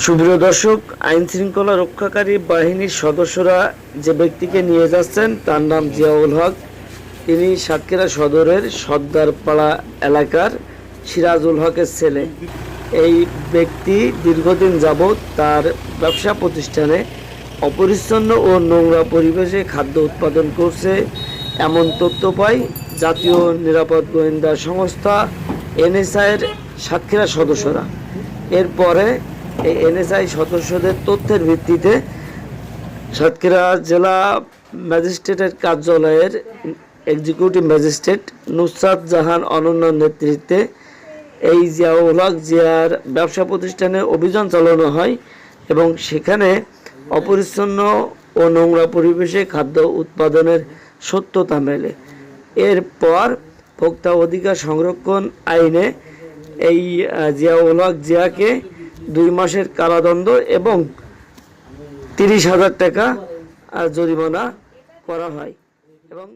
সুপ্রিয় দর্শক আইন শৃঙ্খলা রক্ষাকারী বাহিনীর সদস্যরা যে ব্যক্তিকে নিয়ে যাচ্ছেন, তার নাম জিয়াউল হক। তিনি সাতক্ষীরা সদরের সর্দারপাড়া এলাকার সিরাজুল হকের ছেলে। এই ব্যক্তি দীর্ঘদিন যাবৎ তার ব্যবসা প্রতিষ্ঠানে অপরিচ্ছন্ন ও নোংরা পরিবেশে খাদ্য উৎপাদন করছে। এমন তথ্য পাই জাতীয় নিরাপদ গোয়েন্দা সংস্থা, এনএসআইয়ের সাতক্ষীরা সদস্যরা। এরপরে এই এনএসআই সদস্যদের তথ্যের ভিত্তিতে সাতক্ষীরা জেলা ম্যাজিস্ট্রেটের কার্যালয়ের এক্সিকিউটিভ ম্যাজিস্ট্রেট নুসরাত জাহান অনন্যার নেতৃত্বে এই জিয়াউল হক জিয়ার ব্যবসা প্রতিষ্ঠানে অভিযান চালানো হয় এবং সেখানে অপরিচ্ছন্ন ও নোংরা পরিবেশে খাদ্য উৎপাদনের সত্যতা মেলে। এরপর ভোক্তা অধিকার সংরক্ষণ আইনে এই জিয়াউল হক জিয়াকে দুই মাসের কারাদণ্ড এবং তিরিশ হাজার টাকা জরিমানা করা হয়। এবং